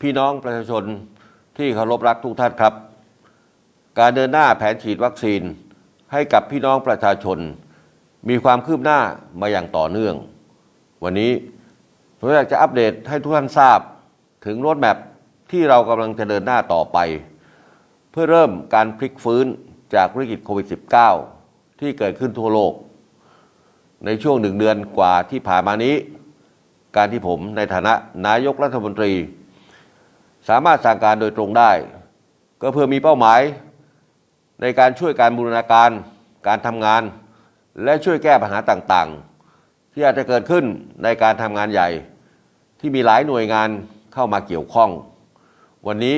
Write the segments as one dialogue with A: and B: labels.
A: พี่น้องประชาชนที่เคารพรักทุกท่านครับ การเดินหน้าแผนฉีดวัคซีนให้กับพี่น้องประชาชน มีความคืบหน้ามาอย่างต่อเนื่อง วันนี้ผมอยากจะอัปเดตให้ทุกท่านทราบถึงรถแมพที่เรากำลังจะเดินหน้าต่อไป เพื่อเริ่มการพลิกฟื้นจากวิกฤตโควิด -19 ที่เกิดขึ้นทั่วโลก ในช่วงหนึ่งเดือนกว่าที่ผ่านมานี้ การที่ผมในฐานะนายกรัฐมนตรี สามารถสั่งการโดยตรงได้ ก็เพื่อมีเป้าหมาย ในการช่วยการบูรณาการ การทำงาน และช่วยแก้ปัญหาต่างๆ ที่อาจจะเกิดขึ้นในการทำงานใหญ่ ที่มีหลายหน่วยงานเข้ามาเกี่ยวข้อง วันนี้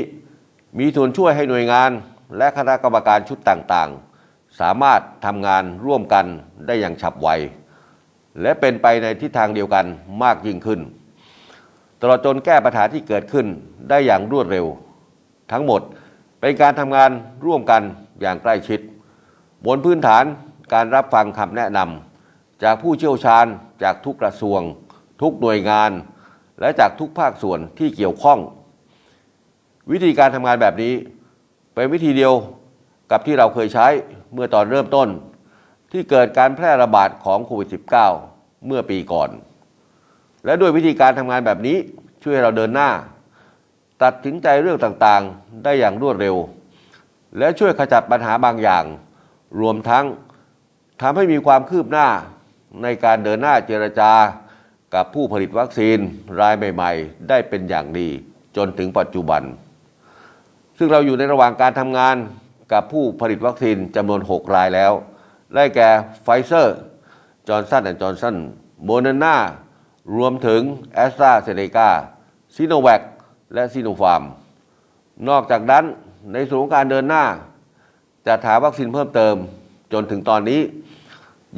A: มีส่วนช่วยให้หน่วยงาน และคณะกรรมการชุดต่างๆ สามารถทำงานร่วมกันได้อย่างฉับไวและเป็นไปในทิศทางเดียวกันมากยิ่งขึ้น ตลอดจนแก้ปัญหาที่เกิดขึ้นได้อย่างรวดเร็ว ทั้งหมดเป็นการทำงานร่วมกันอย่างใกล้ชิด บนพื้นฐานการรับฟังคำแนะนำจากผู้เชี่ยวชาญจากทุกกระทรวง ทุกหน่วยงาน และจากทุกภาคส่วนที่เกี่ยวข้อง วิธีการทำงานแบบนี้ เป็นวิธีเดียวกับที่เราเคยใช้เมื่อตอนเริ่มต้น ที่เกิดการแพร่ระบาดของโควิด -19 เมื่อปีก่อน และด้วยวิธีการทำงานแบบนี้ช่วยให้เราเดินหน้า ตัดสินใจเรื่องต่างๆ ได้อย่างรวดเร็ว และช่วยขจัดปัญหาบางอย่าง รวมทั้งทำให้มีความคืบหน้าในการเดินหน้าเจรจากับผู้ผลิตวัคซีนรายใหม่ ๆ ได้เป็นอย่างดีจนถึงปัจจุบัน ซึ่งเราอยู่ในระหว่างการทำงานกับผู้ผลิตวัคซีนจำนวน 6 รายแล้ว ได้แก่ไฟเซอร์จอร์นสันแอนด์จอร์นสันโมเดอร์นา รวมถึงแอสตราเซเนกาซิโนแวคและซิโนฟาร์ม นอกจากนั้นในส่วนของการเดินหน้า จัดหาวัคซีนเพิ่มเติมจนถึงตอนนี้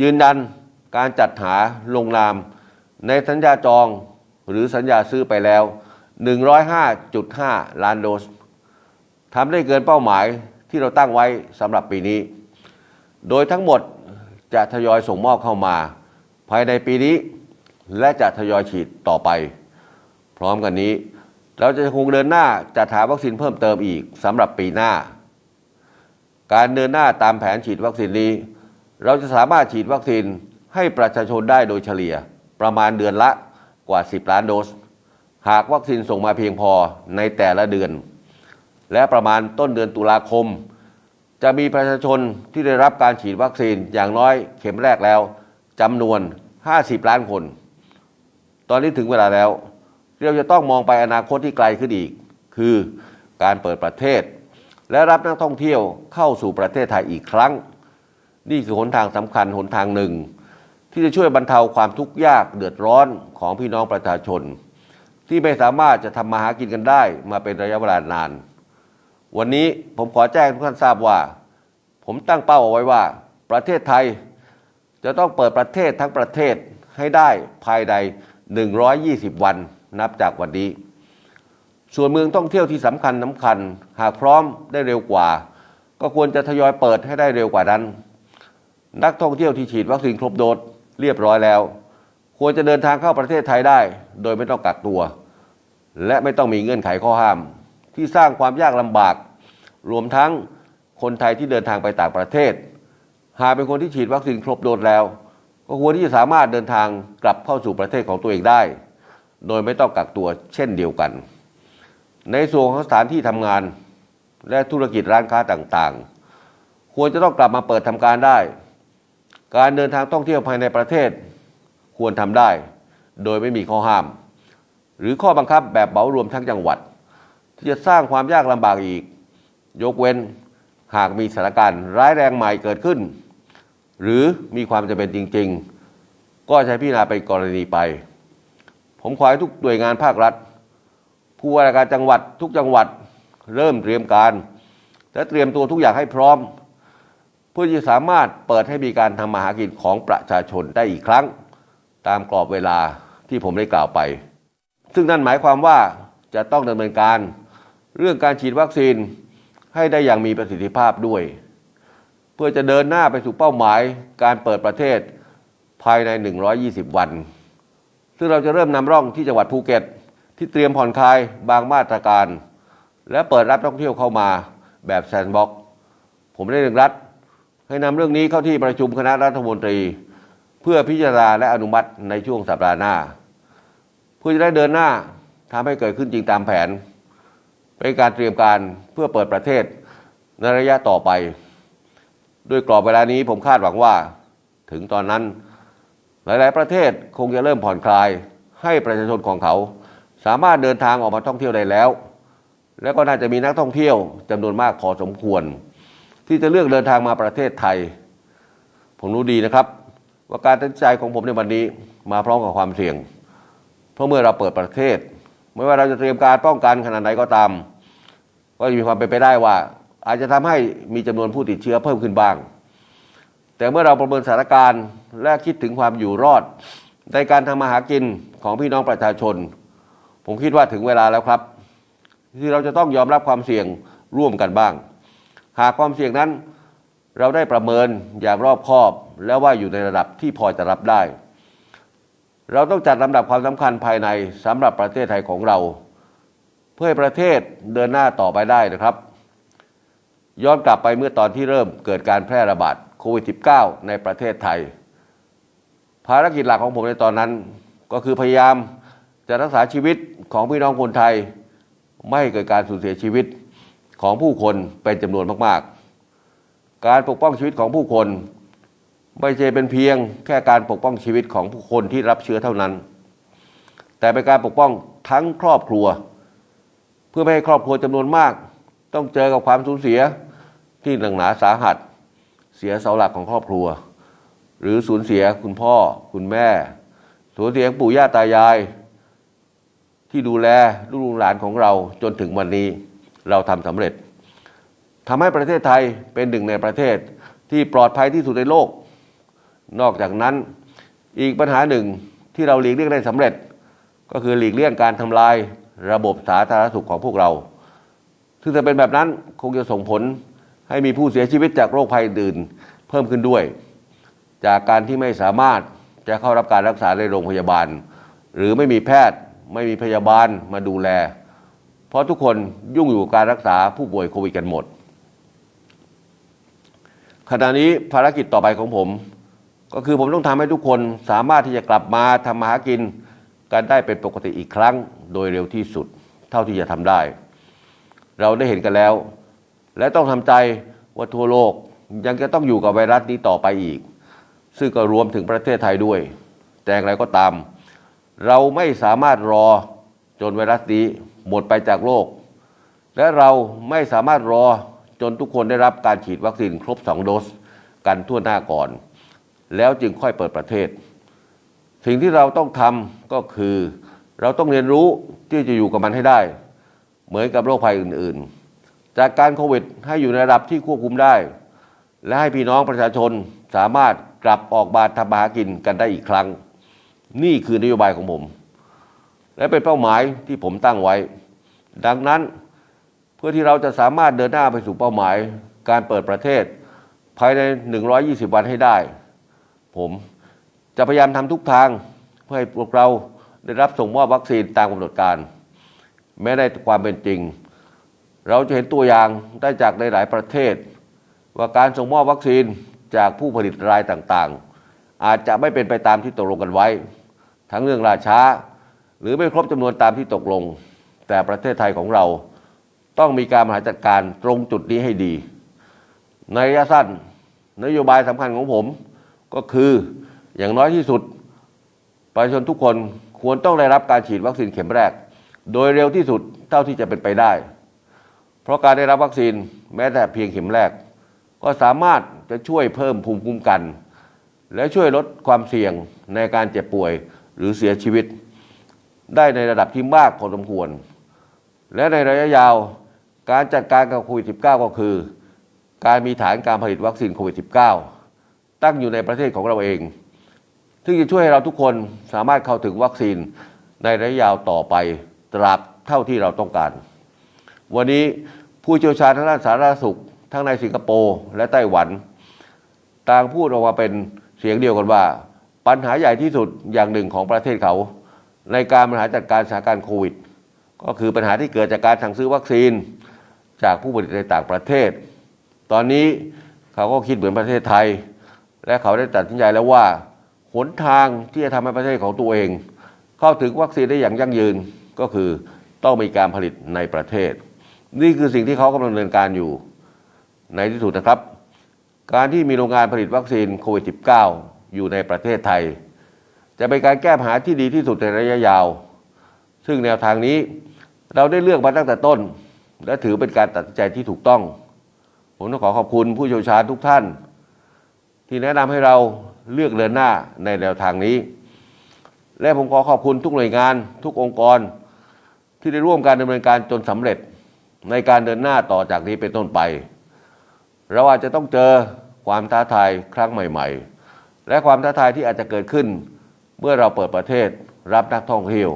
A: ยืนยันการจัดหาลงนาม ในสัญญาจองหรือสัญญาซื้อไปแล้ว 105.5 ล้านโดสทำได้เกินเป้าหมายที่เราตั้งไว้สำหรับปีนี้ โดยทั้งหมดจะทยอยส่งมอบเข้ามา ภายในปีนี้ และจะทยอยฉีดต่อไป พร้อมกันนี้ เราจะคงเดินหน้าจัดหาวัคซีนเพิ่มเติมอีกสำหรับปีหน้า การเดินหน้าตามแผนฉีดวัคซีนนี้ เราจะสามารถฉีดวัคซีนให้ประชาชนได้โดยเฉลี่ยประมาณเดือนละกว่า 10 ล้านโดส หากวัคซีนส่งมาเพียงพอในแต่ละเดือน และประมาณต้นเดือนตุลาคม จะมีประชาชนที่ได้รับการฉีดวัคซีนอย่างน้อยเข็มแรกแล้วจำนวน 50 ล้านคน ตอนนี้ถึงเวลาแล้ว เราจะต้องมองไปอนาคตที่ไกลขึ้นอีก คือการเปิดประเทศ และรับนักท่องเที่ยวเข้าสู่ประเทศไทยอีกครั้ง นี่คือหนทางสำคัญหนทางหนึ่ง ที่จะช่วยบรรเทาความทุกข์ยากเดือดร้อนของพี่น้องประชาชน ที่ไม่สามารถจะทำมาหากินกันได้มาเป็นระยะเวลานาน วันนี้ผมขอแจ้งทุกท่านทราบว่า ผมตั้งเป้าเอาไว้ว่าประเทศไทยจะต้องเปิดประเทศทั้งประเทศให้ได้ภายใน 120 วันนับจากวันนี้ ส่วนเมืองท่องเที่ยวที่สำคัญสำคัญ หากพร้อมได้เร็วกว่า ก็ควรจะทยอยเปิดให้ได้เร็วกว่านั้น นักท่องเที่ยวที่ฉีดวัคซีนครบโดสเรียบร้อยแล้ว ควรจะเดินทางเข้าประเทศไทยได้ โดยไม่ต้องกักตัว และไม่ต้องมีเงื่อนไขข้อห้าม ที่สร้างความยากลำบาก รวมทั้งคนไทยที่เดินทางไปต่างประเทศ หากเป็นคนที่ฉีดวัคซีนครบโดสแล้ว ก็ควรที่จะสามารถเดินทางกลับเข้าสู่ประเทศของตัวเองได้ โดยไม่ต้องกักตัวเช่นเดียวกัน ในส่วนของสถานที่ทำงาน และธุรกิจร้านค้าต่างๆ ควรจะต้องกลับมาเปิดทำการได้ การเดินทางท่องเที่ยวภายในประเทศ ควรทำได้ โดยไม่มีข้อห้าม หรือข้อบังคับแบบเบารวมทั้งจังหวัด ที่จะสร้างความยากลำบากอีก ยกเว้นหากมีสถานการณ์ร้ายแรงใหม่เกิดขึ้น หรือมีความจำเป็นจริง ๆ ก็ใช้พิจารณาเป็นกรณีไป ผมขอให้ทุกหน่วยงานภาครัฐ ผู้ว่าราชการจังหวัดทุกจังหวัดเริ่มเตรียมการ และเตรียมตัวทุกอย่างให้พร้อม เพื่อจะสามารถเปิดให้มีการทำมาหากินของประชาชนได้อีกครั้ง ตามกรอบเวลาที่ผมได้กล่าวไป ซึ่งนั่นหมายความว่าจะต้องดำเนินการเรื่องการฉีดวัคซีนให้ได้อย่างมีประสิทธิภาพด้วย พื่อจะเดินหน้าไปสู่เป้าหมายการเปิดประเทศภายใน 120 วัน ซึ่งเราจะเริ่มนำร่องที่จังหวัดภูเก็ต ที่เตรียมผ่อนคลายบางมาตรการ และเปิดรับนักท่องเที่ยวเข้ามาแบบแซนด์บ็อกผมได้เร่งรัดให้นำเรื่องนี้เข้าที่ประชุมคณะรัฐมนตรี เพื่อพิจารณาและอนุมัติในช่วงสัปดาห์หน้า เพื่อจะได้เดินหน้าทำให้เกิดขึ้นจริงตามแผน เป็นการเตรียมการเพื่อเปิดประเทศในระยะต่อไป ด้วยกรอบเวลานี้ผมคาดหวังว่า ถึงตอนนั้น หลาย ๆ ประเทศคงจะเริ่มผ่อนคลาย ให้ประชาชนของเขา สามารถเดินทางออกมาท่องเที่ยวได้แล้ว และก็น่าจะมีนักท่องเที่ยวจำนวนมากพอสมควร ที่จะเลือกเดินทางมาประเทศไทย ผมรู้ดีนะครับ ว่าการตัดสินใจของผมในวันนี้มาพร้อมกับความเสี่ยง เพราะเมื่อเราเปิดประเทศ ไม่ว่าเราจะเตรียมการป้องกันขนาดไหนก็ตาม ก็มีความเป็นไปได้ว่า อาจจะทำให้มีจำนวนผู้ติดเชื้อเพิ่มขึ้นบ้าง แต่เมื่อเราประเมินสถานการณ์และคิดถึงความอยู่รอด ในการทำมาหากินของพี่น้องประชาชน ผมคิดว่าถึงเวลาแล้วครับที่เราจะต้องยอมรับความเสี่ยงร่วมกันบ้าง หากความเสี่ยงนั้นเราได้ประเมินอย่างรอบคอบ แล้วว่าอยู่ในระดับที่พอจะรับได้ เราต้องจัดลำดับความสำคัญภายในสำหรับประเทศไทยของเรา เพื่อให้ประเทศเดินหน้าต่อไปได้นะครับ ย้อนกลับไปเมื่อตอนที่เริ่มเกิดการแพร่ระบาดโควิด -19 ในประเทศไทย ภารกิจหลักของผมในตอนนั้น ก็คือพยายามจะรักษาชีวิตของพี่น้องคนไทย ไม่ให้เกิดการสูญเสียชีวิตของผู้คนเป็นจำนวนมากๆ การปกป้องชีวิตของผู้คน ไม่ใช่เป็นเพียงแค่การปกป้องชีวิตของผู้คนที่รับเชื้อเท่านั้น แต่เป็นการปกป้องทั้งครอบครัว เพื่อไม่ให้ครอบครัวจำนวนมาก ต้องเจอกับความสูญเสียที่หนักหนาสาหัส เสียเสาหลักของครอบครัว หรือสูญเสียคุณพ่อคุณแม่ สูญเสียปู่ย่าตายาย ที่ดูแลลูกหลานของเราจนถึงวันนี้เราทำสำเร็จทำให้ประเทศไทยเป็นหนึ่งในประเทศที่ปลอดภัยที่สุดในโลก นอกจากนั้นอีกปัญหาหนึ่งที่เราหลีกเลี่ยงได้สำเร็จ ก็คือหลีกเลี่ยงการทำลายระบบสาธารณสุขของพวกเรา ซึ่งถ้าเป็นแบบนั้นคงจะส่งผลให้มีผู้เสียชีวิตจากโรคภัยอื่นเพิ่มขึ้นด้วย จากการที่ไม่สามารถจะเข้ารับการรักษาในโรงพยาบาล หรือไม่มีแพทย์ไม่มีพยาบาลมาดูแล เพราะทุกคนยุ่งอยู่กับการรักษาผู้ป่วยโควิดกันหมด ขณะนี้ภารกิจต่อไปของผม ก็คือผมต้องทำให้ทุกคนสามารถที่จะกลับมาทำมาหากินกันได้เป็นปกติอีกครั้ง โดยเร็วที่สุด เท่าที่จะทำได้ เราได้เห็นกันแล้ว และต้องทำใจว่าทั่วโลกยังจะต้องอยู่กับไวรัสนี้ต่อไปอีก ซึ่งก็รวมถึงประเทศไทยด้วย แต่อย่างไรก็ตาม เราไม่สามารถรอจนไวรัสนี้หมดไปจากโลก และเราไม่สามารถรอจนทุกคนได้รับการฉีดวัคซีนครบ 2 โดสกันทั่วหน้าก่อน แล้วจึงค่อยเปิดประเทศ สิ่งที่เราต้องทำก็คือ เราต้องเรียนรู้ที่จะอยู่กับมันให้ได้ เหมือนกับโรคภัยอื่นๆ จากการโควิดให้อยู่ในระดับที่ควบคุมได้ และให้พี่น้องประชาชนสามารถกลับออกมาทำมาหากินกันได้อีกครั้ง นี่คือนโยบายของผม และเป็นเป้าหมายที่ผมตั้งไว้ ดังนั้นเพื่อที่เราจะสามารถเดินหน้าไปสู่เป้าหมาย การเปิดประเทศ ภายใน 120 วันให้ได้ ผมจะพยายามทำทุกทางเพื่อให้พวกเราได้รับส่งมอบวัคซีนตามกำหนดการ แม้ในความเป็นจริง เราจะเห็นตัวอย่างได้จากในหลายประเทศ ว่าการส่งมอบวัคซีนจากผู้ผลิตรายต่างๆ อาจจะไม่เป็นไปตามที่ตกลงกันไว้ ทั้งเรื่องราช้า หรือไม่ครบจำนวนตามที่ตกลง แต่ประเทศไทยของเราต้องมีการบริหารจัดการตรงจุดนี้ให้ดี ในระยะสั้นนโยบายสำคัญของผมก็คืออย่างน้อยที่สุด ประชาชนทุกคนควรต้องได้รับการฉีดวัคซีนเข็มแรก โดยเร็วที่สุดเท่าที่จะเป็นไปได้ เพราะการได้รับวัคซีนแม้แต่เพียงเข็มแรก ก็สามารถจะช่วยเพิ่มภูมิคุ้มกัน และช่วยลดความเสี่ยงในการเจ็บป่วยหรือเสียชีวิต ได้ในระดับที่มากพอสมควร และในระยะยาวการจัดการกับโควิด -19 ก็คือ การมีฐานการผลิตวัคซีนโควิด -19 ตั้งอยู่ในประเทศของเราเอง ซึ่งจะช่วยให้เราทุกคนสามารถเข้าถึงวัคซีนในระยะยาวต่อไป ตราบเท่าที่เราต้องการ วันนี้ผู้เชี่ยวชาญทางด้านสาธารณสุข ทั้งในสิงคโปร์และไต้หวัน ต่างพูดออกมาเป็นเสียงเดียวกันว่า ปัญหาใหญ่ที่สุดอย่างหนึ่งของประเทศเขา ในการบริหารจัดการสถานการณ์โควิด ก็คือปัญหาที่เกิดจากการสั่งซื้อวัคซีนจากผู้ผลิตในต่างประเทศ ตอนนี้เขาก็คิดเหมือนประเทศไทย และเขาได้ตัดสินใจแล้วว่าหนทางที่จะทำให้ประเทศของตัวเอง เข้าถึงวัคซีนได้อย่างยั่งยืน ก็คือต้องมีการผลิตในประเทศ นี่คือสิ่งที่เขากำลังดำเนินการอยู่ในที่สุดนะครับ การที่มีโรงงานผลิตวัคซีนโควิด -19 อยู่ในประเทศไทย จะเป็นการแก้ปัญหาที่ดีที่สุดในระยะยาว ซึ่งแนวทางนี้เราได้เลือกมาตั้งแต่ต้น และถือเป็นการตัดสินใจที่ถูกต้อง ผมต้องขอขอบคุณผู้เชี่ยวชาญทุกท่าน ที่แนะนำให้เราเลือกเดินหน้าในแนวทางนี้ และผมขอขอบคุณทุกหน่วยงาน ทุกองค์กร ที่ได้ร่วมการดำเนินการจนสำเร็จในการเดินหน้าต่อจากนี้เป็นต้นไป เราอาจจะต้องเจอความท้าทายครั้งใหม่ ๆ และความท้าทายที่อาจจะเกิดขึ้น เมื่อเราเปิดประเทศรับนักท่องเที่ยว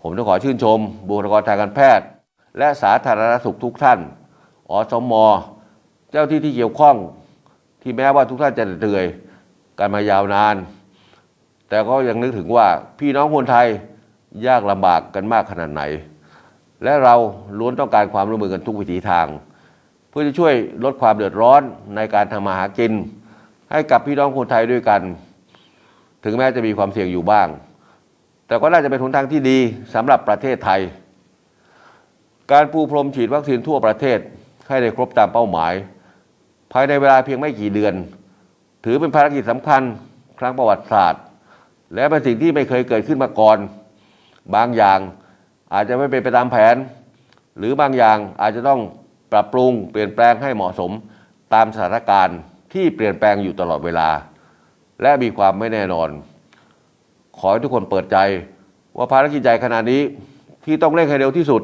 A: ผมต้องขอชื่นชม บุคลากรทางการแพทย์ และสาธารณสุขทุกท่าน อสมเจ้าที่ที่เกี่ยวข้อง ที่แม้ว่าทุกท่านจะเหนื่อยกันมายาวนาน แต่ก็ยังนึกถึงว่าพี่น้องคนไทย ยากลำบากกันมากขนาดไหน และเราล้วนต้องการความร่วมมือกันทุกวิถีทาง เพื่อจะช่วยลดความเดือดร้อนในการทำมาหากิน ให้กับพี่น้องคนไทยด้วยกัน ถึงแม้จะมีความเสี่ยงอยู่บ้าง แต่ก็น่าจะเป็นหนทางที่ดีสำหรับประเทศไทย การปูพรมฉีดวัคซีนทั่วประเทศให้ได้ครบตามเป้าหมาย ภายในเวลาเพียงไม่กี่เดือน ถือเป็นภารกิจสำคัญครั้งประวัติศาสตร์ และเป็นสิ่งที่ไม่เคยเกิดขึ้นมาก่อน บางอย่างอาจจะไม่เป็นไปตามแผน หรือบางอย่างอาจจะต้องปรับปรุงเปลี่ยนแปลงให้เหมาะสมตามสถานการณ์ที่เปลี่ยนแปลงอยู่ตลอดเวลา และมีความไม่แน่นอน ขอให้ทุกคนเปิดใจว่าภารกิจใหญ่ขนาดนี้ที่ต้องเร่งให้เร็วที่สุด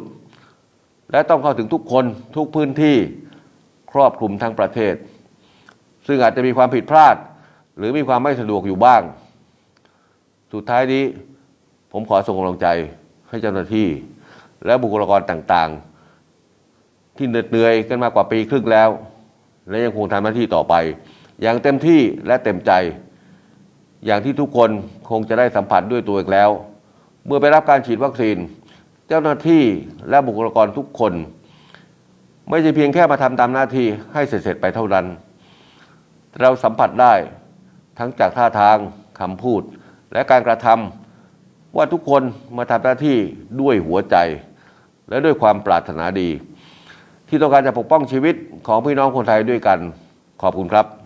A: และต้องเข้าถึงทุกคนทุกพื้นที่ครอบคลุมทั้งประเทศ ซึ่งอาจจะมีความผิดพลาด หรือมีความไม่สะดวกอยู่บ้าง สุดท้ายนี้ ผมขอส่งกำลังใจให้เจ้าหน้าที่ และบุคลากรต่างๆ ที่เหน็ดเหนื่อยกันมากกว่าปีครึ่งแล้ว และยังคงทำหน้าที่ต่อไป อย่างเต็มที่และเต็มใจ อย่างที่ทุกคนคงจะได้สัมผัสด้วยตัวเองแล้ว เมื่อไปรับการฉีดวัคซีน เจ้าหน้าที่และบุคลากรทุกคน ไม่ใช่เพียงแค่มาทำตามหน้าที่ให้เสร็จๆไปเท่านั้น เราสัมผัสได้ทั้งจากท่าทางคำพูด และการกระทำ ว่าทุกคนมาทำหน้าที่ด้วยหัวใจ และด้วยความปรารถนาดี ที่ต้องการจะปกป้องชีวิตของพี่น้องคนไทยด้วยกันขอบคุณครับ